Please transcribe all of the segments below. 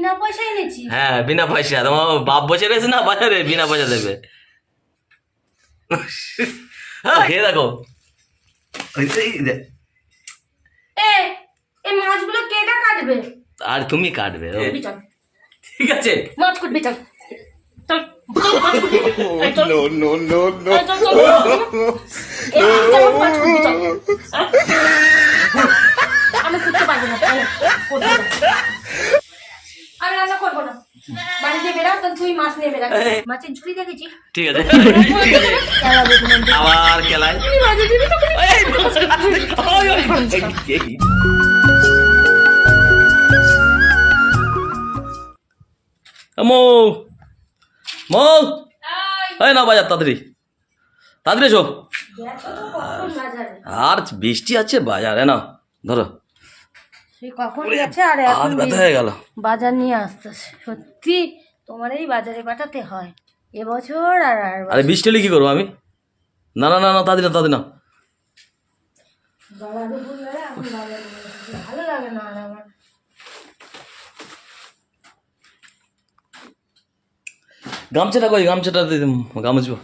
বিনা পয়সা এনেছি হ্যাঁ বিনা পয়সা। তোমার বাপ বসে রয়েছে না? বাজারে বিনা পয়সা দেবে। হ্যাঁ, খেয়ে দেখো। এ এই মাছগুলো কেটে কাটবে। আর তুমি কাটবে ও, ঠিক আছে। মাছ কাটবে চল। No, no, no, no. আমি করতে পারব না আমি করব না। আমি রান্না করব না বাড়িতে মাছ মাছের ঝুড়ি দেখেছি ঠিক আছে। আবার খেলায়। মৌ মৌ। এই। না বাজার তাড়াতাড়ি। তাড়াতাড়ি এসো। আর বৃষ্টি আছে বাজারে না ধরো। কখন গেছে আর এখন হয়ে বাজার নিয়ে আসতেছে। সত্যি তোমার এই বাজারে পাঠাতে হয়। এবছর আর আর আরে বৃষ্টি হলে কি করব আমি? না না না না তাড়াতাড়ি না তাড়াতাড়ি না। ভালো লাগে আর আমার। গামছাটা কই? গামছাটা গামছবো।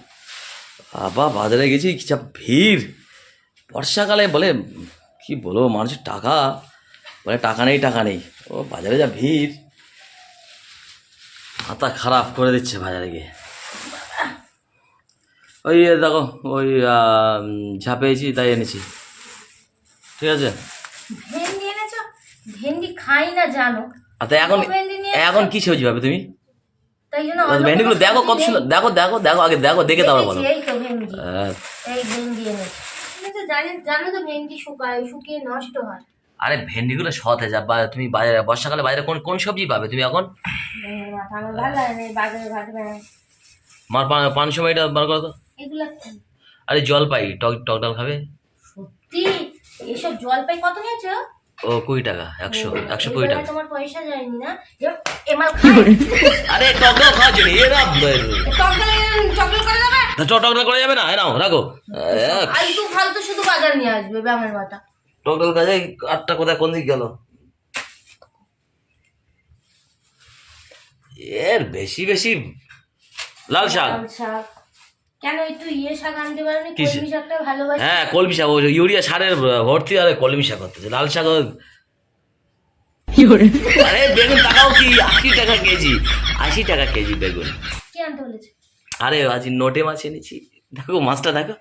বাবা বাজারে গেছি কি যা ভিড়। বর্ষাকালে বলে কি বলব মানুষের টাকা। বলে টাকা নেই টাকা নেই। ও বাজারে যা ভিড়। মাথা খারাপ করে দিচ্ছে বাজারে গিয়ে। ওই দেখো ওই ঝাঁপেছি তাই এনেছি। ঠিক আছে? ভেন্ডি এনেছো? ভেন্ডি খাই না জানো। আর এখন এখন কি সবজি পাবে তুমি? ভেন্ডিগুলো দেখো কত সুন্দর দেখো দেখো দেখো আগে দেখো দেখে তারপর বলো। জানো তো ভেন্ডি শুকিয়ে নষ্ট হয়। আরে ভেন্ডিগুলো সতেজ বা- তুমি বাজারে বর্ষাকালে বাজারে কোন কোন সবজি পাবে তুমি এখন? মার পান সময় এটা বার করো তো। আরে জল পাই টক টক ডাল খাবে? সত্যি? এসব জলপাই কত নিয়েছো? ও কুড়ি টাকা একশো একশো কুড়ি টাকা। তোমার পয়সা যায়নি না? আরে টক ডাল এরা করে টক ডাল করে যাবে না? এ নাও রাখো। ফালতু শুধু বাজার নিয়ে আসবে ব্যামের মাথা টক ডাল কাজে আটটা কোথায় কোন দিক গেল? এর বেশি বেশি লাল শাক। কেন একটু ইয়ে শাক আনতে পারেনি কলমি শাকটা ভালোবাসি। হ্যাঁ কলমি শাক। ওই ইউরিয়া সারের ভর্তি আরে কলমি শাক করতেছে লাল শাক ও- আরে বেগুন টাকাও কি? আশি টাকা কেজি। আশি টাকা কেজি বেগুন। কি আনতে বলেছে? আরে আজ নোটে মাছ এনেছি। দেখো মাছটা দেখো।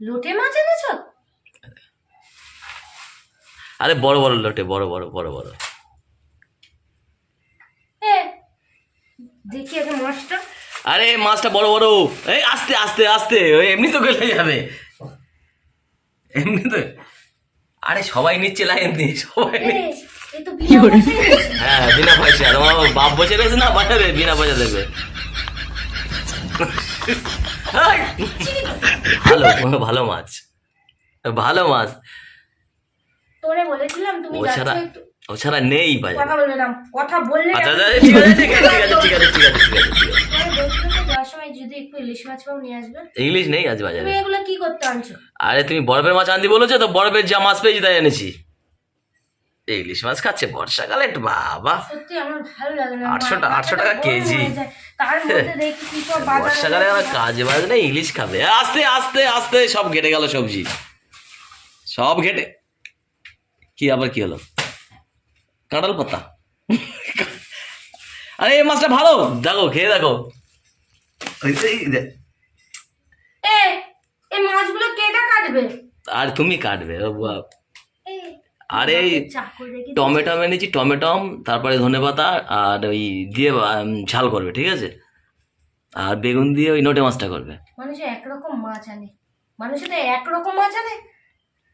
লোটে মাছ এনেছো? আরে বড় বড় লোটে বড় বড় বড় বড়। দেখি আগে মাছটা। আরে মাছটা বড় বড়। এই আস্তে আস্তে আস্তে ওই এমনি তো গেলে যাবে। এমনি তো। আরে সবাই নিচ্ছে লাইন দিয়ে সবাই। হ্যাঁ বিনা পয়সা তোমার বাপ বসে রয়েছে না বাজারে বিনা পয়সা দেবে! ভালো ভালো মাছ। ভালো মাছ। তোরে বলেছিলাম তুমি ও যাচ্ছ ছাড়া একটু ও ছাড়া নেই বাজারে কথা বলবে না কথা বললে আচ্ছা আচ্ছা, ঠিক আছে ঠিক আছে ঠিক আছে ঠিক আছে ঠিক আছে ঠিক আছে একটু ইলিশ নেই আজ বাজারে। তুমি এগুলো কি করতে আনছো? আরে তুমি বরফের মাছ আনতে বলেছ তো বরফের যা মাছ পেয়েছি তাই এনেছি। এই ইলিশ মাছ খাচ্ছে বর্ষাকালে বাবা। সত্যি আমার ভালো লাগে না। আটশো টা- মাথাটা আটশো টাকা কেজি। তার মধ্যে দেখি কি সব বাজারে বর্ষাকালে আমার কাজে বাজে না ইলিশ খাবে। আস্তে আস্তে আস্তে সব ঘেটে গেল সবজি। সব ঘেটে কি আবার কি হলো? কাঁঠাল পাতা। আরে এই মাছটা ভালো। দেখো খেয়ে দেখো। এই দে- এ এই মাছগুলো কেটে কাটবে? আর তুমি কাটবে আরে এই টমেটো এনেছি টমেটম তারপরে ধনেপাতা আর ওই দিয়ে ঝাল করবে ঠিক আছে? আর বেগুন দিয়ে ওই নোটে মাছটা করবে। মানুষে একরকম মাছ আনে। মানুষে তো একরকম মাছ আনে।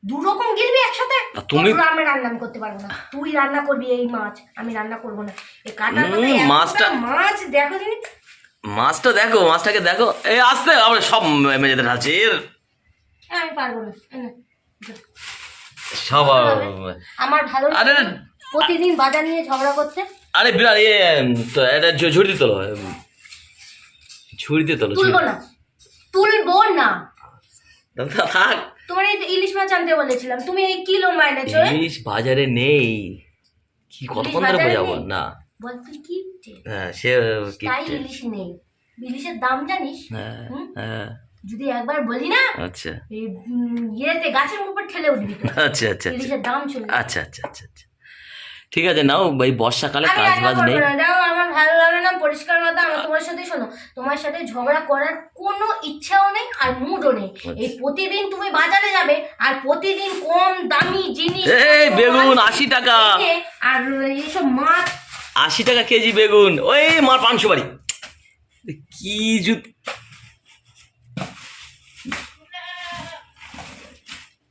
দু রকম গিলবি একসাথে? তুমি- আমি রান্না করতে পারব না। তুই রান্না করবি এই মাছ আমি রান্না করব না। এই কাটা মাছটা- মাছ দেখো মাছটা দেখো মাছটাকে দেখো। এই আসতে আমরা সব মেঝেতে ঢালছি এর। আমি পারব না। সব আমার ভালো আরে প্রতিদিন বাজার নিয়ে ঝগড়া করতে। আরে বিরাট ইয়ে তো এটা ঝুড়ি তোলো ঝুড়ি দিয়ে তোলো তুলবো না। তুলবো না। থাক। তোমার এই ইলিশ মাছ আনতে বলেছিলাম তুমি এই কিলো মাইনেছো। ইলিশ বাজারে নেই। কি কতক্ষণ ধরে বোঝাবো? না। কি হ্যাঁ সে কি তাই ইলিশ নেই। ইলিশের দাম জানিস? হ্যাঁ হ্যাঁ। যদি একবার বলি না আচ্ছা। ইয়েতে গাছের উপর ঠেলে উঠবি আচ্ছা আচ্ছা আচ্ছা। ইলিশের দাম চলে আচ্ছা আচ্ছা আচ্ছা আচ্ছা। ঠিক আছে নাও এই বর্ষাকালে কাজ বাজ নেই। আমার ভালো লাগে না পরিষ্কার কথা আমার তোমার সাথে শোনো তোমার সাথে ঝগড়া করার কোনো ইচ্ছাও নেই আর মুডও নেই। আচ্ছা। এই প্রতিদিন তুমি বাজারে যাবে আর প্রতিদিন কম দামি জিনিস এই বেগুন আশি টাকা। আর এইসব মাছ। আশি টাকা কেজি বেগুন ওই মার পাঁচশো বাড়ি। কি জুত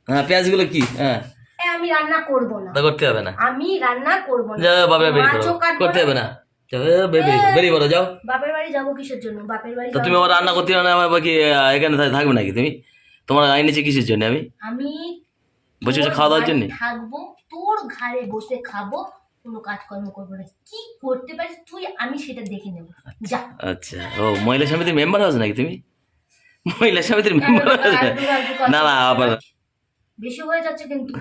হ্যাঁ পেঁয়াজগুলো কি? হ্যাঁ। আমি রান্না করব না। করতে হবে না। আমি রান্না করব না। যা বাবা মাছও করো করতে হবে না। যাও, করো, বেরিয়ে করো যাও। বাপের বাড়ি যাব কিসের জন্য? বাপের বাড়ি তো তুমি আবার রান্না করতে না আমার বাকি এখানে থাকবে নাকি তুমি? তোমার আইনেছে কিসের জন্য আমি? আমি বসে বসে খাওয়া দাওয়ার জন্য? থাকব তোর ঘাড়ে বসে খাব কোনো কাজকর্ম করব না। কি করতে পারিস তুই আমি সেটা দেখে নেব। যা। আচ্ছা। ও মহিলা সমিতির মেম্বার আছে নাকি তুমি? মহিলা সমিতির মেম্বার ফালতু কথা। না না আবার বেশি হয়ে যাচ্ছে কিন্তু।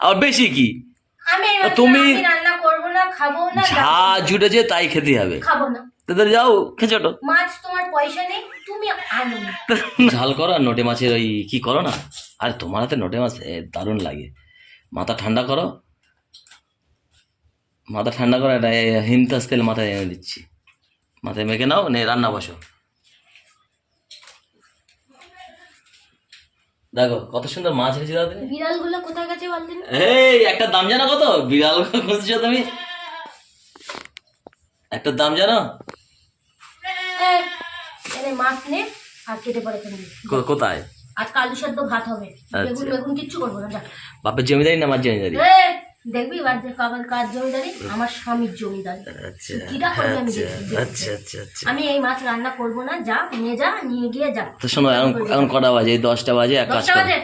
আবার বেশি কি? আমি তুমি- রান্না করব না খাব না যা জুটেছে তাই খেতে হবে। খাব না। তাদের যাও খেচোটো মাছ তোমার পয়সা নেই তুমি আনো ঝাল করো আর নোটে মাছের ওই কি করো না? আর তোমার হাতে নোটে মাছ দারুণ লাগে। মাথা ঠান্ডা করো। মাথা ঠান্ডা করো এটা এ, হিমতাস তেল মাথায় এনে দিচ্ছি। মাথায় মেখে নাও নে রান্না বসো। দেখো কত সুন্দর মাছ হয়েছে দাদা তুমি। বিড়ালগুলো কোথায় গেছে বলদিন এই একটা দাম জানো কত? বিড়াল খুঁজছো তুমি? একটা দাম জানো? এনে মাছ নে আর কেটে পড়ে ফেলবি কোথায়? আজকে আলু সেদ্ধ ভাত হবে। বেগুন বেগুন কিচ্ছু করব না বাপের জমিদারি না মাছ জমিদারি? দেখবি এবার যে কাবার কাজ জমিদারি আমার স্বামীর জমিদারি। আচ্ছা করবে আমি আচ্ছা। আচ্ছা আচ্ছা আচ্ছা। আমি এই মাছ রান্না করব না যা নিয়ে যা নিয়ে গিয়ে যা। তো শোনো এখন এখন কটা বাজে? দশটা বাজে এক কাজ বাজে?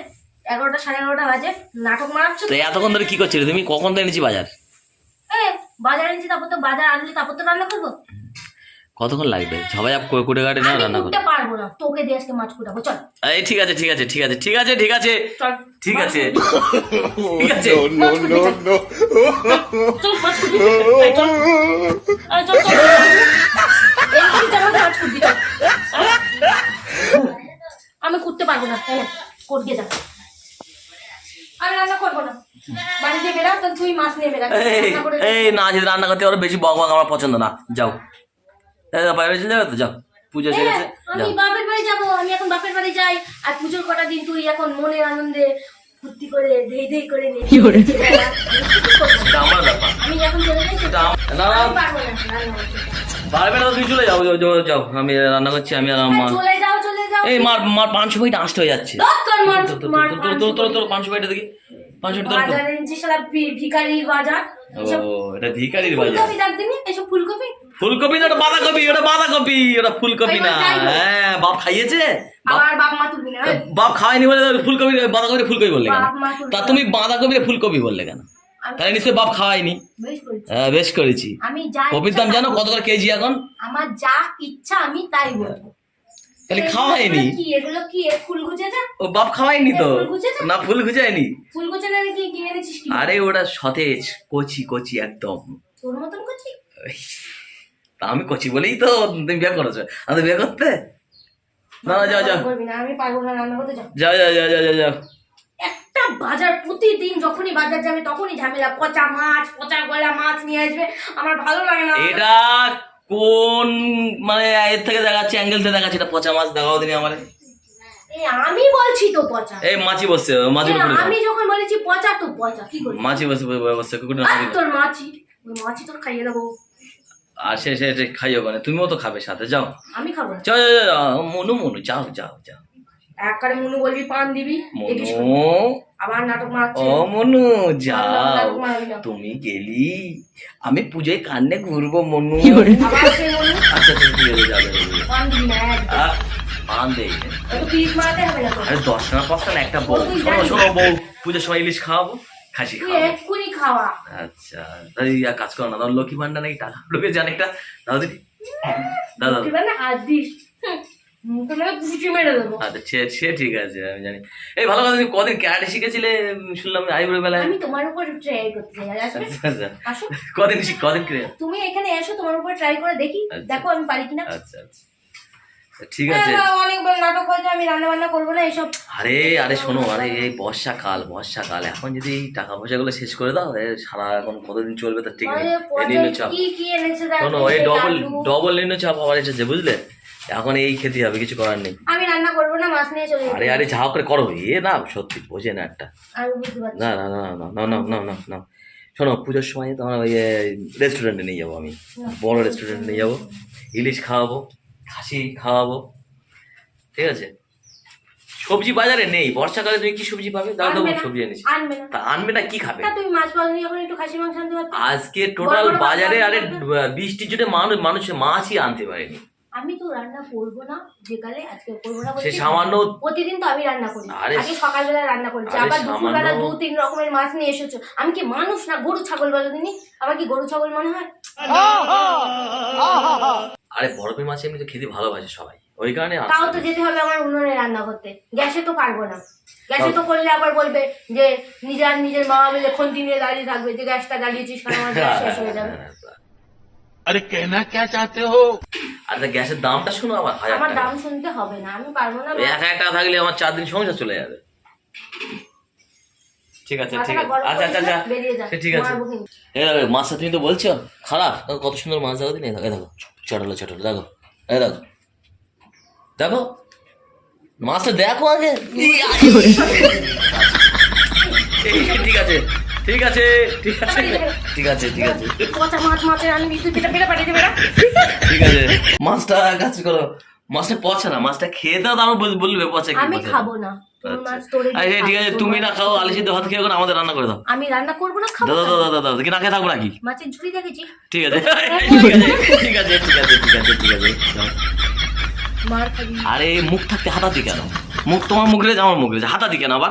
এগারোটা সাড়ে এগারোটা বাজে? নাটক মারাচ্ছ তো এতক্ষণ ধরে কি করছিলে? তুমি কখন তো এনেছি বাজার? বাজার এনেছি তারপর তো বাজার আনলে তারপর তো রান্না করব? কতক্ষণ লাগবে? সবাই আপ করে কুটে কাটে না রান্না করে। কুটতে পারব না তোকে দিয়ে আজকে মাছ কুটাবো চল। এই ঠিক আছে ঠিক আছে ঠিক আছে ঠিক আছে ঠিক আছে। চল ঠিক আছে। ঠিক আছে। মাছ কুটতে চল। চল মাছ এই, চল। এই, চল চল এমনি যেমন মাছ চল। আমি কুটতে পারব না হ্যাঁ করতে যা। আমি রান্না করব না। বাড়িতে বেরা তুই মাছ নিয়ে বেরা। এই এই না যদি রান্না করতে আরও বেশি বক বক আমার পছন্দ না। যাও। এই, বাইরে চলে যাবে তো? যাও পুজো এসে গেছে আমি বাপের বাড়ি যাব আমি এখন বাপের বাড়ি যাই আর পুজোর কটা দিন তুই এখন মনের আনন্দে ফুর্তি করে ধেই ধেই করে নে এটা আমার ব্যাপার। আমি এখন চলে যাই না না আমি রান্না পারবে না তুমি চলে যাও যাও, যাও যাও। আমি রান্না করছি আমি আর মা চলে যাও চলে যাও। এই মার মার পাঁচশো বইটা আসতে হয়ে যাচ্ছে। তোর তোর তোর তোর তোর তোর পাঁচশো বইটা দেখি। পাঁচশো তোর বাজার বাজার ও এটা ভিখারির বাজার। ফুলকপি দিনি এসব ফুলকপি? ফুলকপি না ওটা বাঁধাকপি ওটা বাঁধাকপি ওটা ফুলকপি না। হ্যাঁ বাপ খাইয়েছে? বাপ- খাওয়াইনি বলে ফুলকপি বাঁধাকপি ফুলকপি বললে কেন? তা তুমি বাঁধাকপি ফুলকপি বললে কেন? তাহলে নিশ্চয়ই বাপ খাওয়াইনি বেশ করেছি। হ্যাঁ বেশ করেছি। কপির দাম জানো কত করে কেজি এখন? আমার যা ইচ্ছা আমি তাই বলব। তাহলে খাওয়াইনি কি এগুলো কি ফুল গুছে ও বাপ খাওয়াইনি তো? না ফুল গুজায়নি। ফুল গুছে কি কি এনেছিস আরে ওটা সতেজ কচি কচি একদম। তোর মতন তা আমি কচি বলেই তো তুমি বিয়ে করেছ। আমি বিয়ে করতে? না না যাও যাও। আমি পারব না রান্না করতে যাও। যাও যাও যাও যাও যাও যাও। একটা বাজার প্রতিদিন যখনই বাজার যাবে তখনই ঝামেলা। পচা মাছ পচা গলা মাছ নিয়ে আসবে আমার ভালো লাগে না। এটা কোন মানে এর থেকে দেখাচ্ছে অ্যাঙ্গেল থেকে দেখাচ্ছে এটা পচা মাছ দেখাও দিনি আমার। আমি বলছি তো পচা। এই মাছি বসছে দাও। আমি যখন বলেছি পচা তো পচা কি করি? মাছি বসে বসছে কুকুরের আর তোর মাছি ওই মাছি তোর খাইয়ে দেবো। আর সে সে খাইও মানে তুমিও তো খাবে সাথে যাও। আমি খাব। না যাও যাও যাও, যাও মনু মনু যাও যাও যাও। একবারে মনু বলবি পান দিবি মনু? আবার নাটক মারছে। ও মনু যাও। তুমি গেলি। আমি পুজোয় কান্নে ঘুরবো মনু। আচ্ছা আছে যাবে? পান দিবি না পান দেই একটু পিস মারাতে হবে না আরে দশ টাকা পাঁচ টাকা একটা বউ। শোনো বউ পুজোর সময় ইলিশ খাওয়াবো খাসি খাওয়াবো। খাওয়া। আচ্ছা তাই এক কাজ করো না ধর লক্ষ্মী ভান্ডার নাকি টাকা ঢুকে জান একটা দাদা দিদি? দাদা তুই না হাত দিস। হুম, মুখে মেরে পুচি মেরে দেবো। আচ্ছা সে সে ঠিক আছে আমি জানি। এই ভালো কথা তুমি কদিন ক্যারাটে শিখেছিলে? শুনলাম বেলায়। আমি তোমার উপর ট্রাই করতে চাই আসবে আচ্ছা আচ্ছা। কদিন তুমি এখানে তোমার উপর ট্রাই করে দেখি। দেখো আমি পারি কিনা। আচ্ছা আচ্ছা। ঠিক আছে। হ্যাঁ, নাটক হয়েছে আমি রান্না বান্না করব না এইসব আরে আরে শোনো আরে এই বর্ষাকাল বর্ষাকাল এখন যদি এই টাকা পয়সাগুলো শেষ করে দাও এ সারা এখন কতদিন চলবে তার ঠিক নেই মানে এনেছে দেখো, শোনো এই ডবল। ডবল নিম্নচাপ আবার এসেছে বুঝলে? এখন এই খেতে হবে কিছু করার নেই। আমি রান্না করব না মাছ নিয়ে চলে আরে আরে যা করে করো। এ না সত্যি বোঝে না একটা। না না না না না না না না না শোনো পুজোর সময় তোমার ওই রেস্টুরেন্টে নিয়ে যাব আমি। বড় রেস্টুরেন্টে নিয়ে যাব। ইলিশ খাওয়াবো। খাসি খাওয়াবো। ঠিক আছে? সবজি বাজারে নেই। বর্ষাকালে তুমি কি সবজি পাবে? দাও আনবে না, সবজি এনেছি আনবে না। তা আনবে না কি খাবে? তা তুমি মাছ পাওয়া এখন একটু খাসি মাংস আনতে পারতো? আজকে টোটাল বাজারে আরে। বৃষ্টির জন্য মানুষ মানুষ মাছই আনতে পারেনি। আমি তো রান্না করব না যেকালে আজকে করব না সে। সামান্য প্রতিদিন তো আমি রান্না করি। আরে আগে সকালবেলা রান্না করেছি আরে আবার দুপুরবেলা দু তিন রকমের মাছ নিয়ে এসেছ। আমি কি মানুষ না? গরু ছাগল বলো দিনই আমার কি গরু ছাগল মনে হয়? আরে বরফের মাছ এমনি তো খেতে ভালোবাসে সবাই। ওই কারণে তাও তো যেতে হবে আমার উনুনে রান্না করতে। গ্যাসে তো পারব না। গ্যাসে তো করলে আবার বলবে যে নিজের নিজের মামা মিলে খন্তি নিয়ে দাঁড়িয়ে থাকবে যে গ্যাসটা জ্বালিয়েছিস কারণ আমার গ্যাস শেষ হয়ে যাবে। আরে কেনা কে চাতে হো? আরে গ্যাসের দামটা শুনো আমার হাজার আমার দাম শুনতে হবে না আমি পারব না। এক এক টাকা থাকলে আমার চার দিন সংসার চলে যাবে। ঠিক আছে ঠিক আছে। আচ্ছা আচ্ছা আচ্ছা। ঠিক আছে। এ মাছটা তুমি তো বলছো খারাপ। কত সুন্দর মাছ দাও দিন এই থাকো চটলো চটলো দেখো। এই দেখো। দেখো? মাছটা দেখো আগে। ঠিক আছে ঠিক আছে ঠিক আছে। ঠিক আছে ঠিক আছে। ঠিক আছে। মাছটা কাজ করো। মাছটা পচে না মাছটা খেয়ে দাও তারপর বল- বলবে পচে কি আমি। খাব না। আচ্ছা। আচ্ছা ঠিক আছে তুমি না খাও ভাত খেয়ে আমাদের রান্না করে দাও। আমি রান্না করব না খাব দাদা না। দাদা দাদা দাদা কি না খেয়ে থাকব নাকি মাছের ঝুড়ি দেখেছি। ঠিক আছে ঠিক আছে ঠিক আছে ঠিক আছে ঠিক আছে ঠিক আছে আরে মুখ থাকতে হাতাতি কেন? মুখ তোমার মুখ রেখে আমার মুখ রেখে হাতাতি কেন আবার?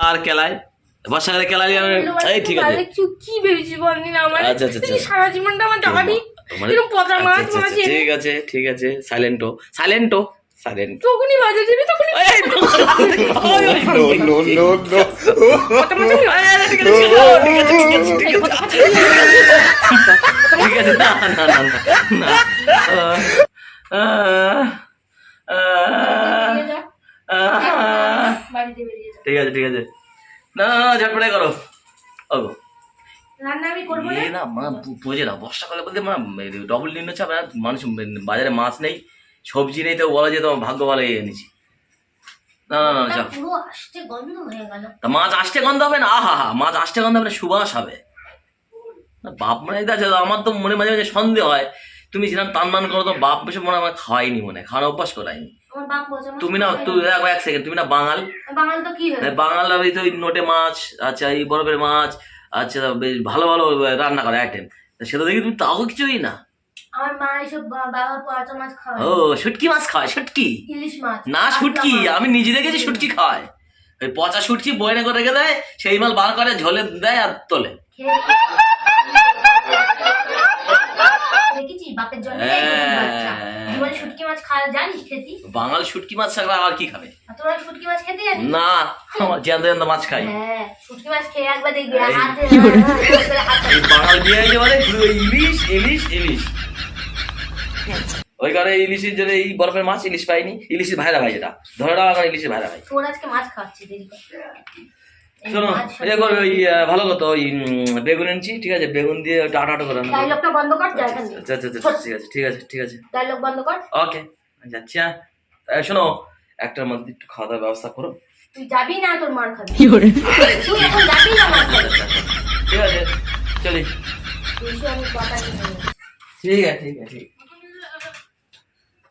আর কেলায় বর্ষাকালে কেলালি আমি এই ঠিক আছে। কি বলনি আমার? আচ্ছা। সারা জীবনটা আমার মানে আচ্ছা, আচ্ছা, ঠিক আছে ঠিক আছে সাইলেন্টো সাইলেন্টো ঠিক আছে না ঠিক আছে ঠিক আছে। না ঝটপটাই করো রান্না আমি করব না? না মা বোঝে না বর্ষাকালে বলতে মা ডবল আর মানুষ বাজারে মাছ নেই সবজি নেই তো বলা তোমার ভাগ্য ভালো এনেছি। না না না পুরো গন্ধ হয়ে গেল। তা মাছ আসতে গন্ধ হবে না? আহা হা মাছ আসতে গন্ধ হবে না সুবাস হবে। বাপ মানে আছে আমার তো মনে মাঝে মাঝে সন্দেহ হয়। তুমি যেরকম টান মান করো তো বাপ বসে মনে হয় আমার খাওয়াইনি মনে হয় খাওয়ার অভ্যাস মাছ তুমি না তুই এক সেকেন্ড তুমি না বাঙাল। বাঙাল তো কি বাঙাল ওই তো ওই নোটে মাছ আচ্ছা এই বরফের মাছ আচ্ছা বেশ ভালো ভালো রান্না করে আইটেম সেটা দেখি তুমি তাও কিছুই না? আমার মা এইসব বাবা পচা মাছ খাওয়ায় ও শুটকি মাছ খায় শুটকি? ইলিশ মাছ। না শুটকি আমি নিজে দেখেছি শুটকি খায়। ওই পচা শুটকি বয়নে করে রেখে দেয় সেই মাল বার করে ঝোলে দেয় আর তোলে। দেখেছি বাপের জন্য হ্যাঁ। জীবনে শুটকি মাছ খাওয়া জানিস খেতি? বাঙাল শুটকি মাছ ছাড়া আর কি খাবে? তোরা শুটকি মাছ খেতে জানিস? না আমার জ্যান্ত জ্যান্ত মাছ খাই। হ্যাঁ শুটকি মাছ খেয়ে একবার দেখবি হাতে বাঙাল বিয়ে হয়েছে মানে ইলিশ ইলিশ ইলিশ। ওই কারণে ইলিশের জন্য এই বরফের মাছ ইলিশ পাইনি ইলিশের ভাইরা ভাই এটা ধরে রাখা ইলিশের ভাইরা ভাই তোর আজকে মাছ খাওয়াচ্ছি দেরি শোনো ইয়ে করবে ওই ভালো কথা ওই বেগুন এনেছি ঠিক আছে বেগুন দিয়ে আটা আটা করে। ডায়লগটা বন্ধ কর যা এখান থেকে আচ্ছা আচ্ছা আচ্ছা ঠিক আছে ঠিক আছে ঠিক আছে। ডায়লগ বন্ধ কর। ওকে যাচ্ছি হ্যাঁ। শোনো একটার মধ্যে একটু খাওয়া দাওয়ার ব্যবস্থা করো। তুই যাবি না তোর মার খাবি। তুই এখন যাবি না মার খাবি। আচ্ছা, আচ্ছা, ঠিক আছে চলি। ঠিক আছে ঠিক আছে ঠিক আছে।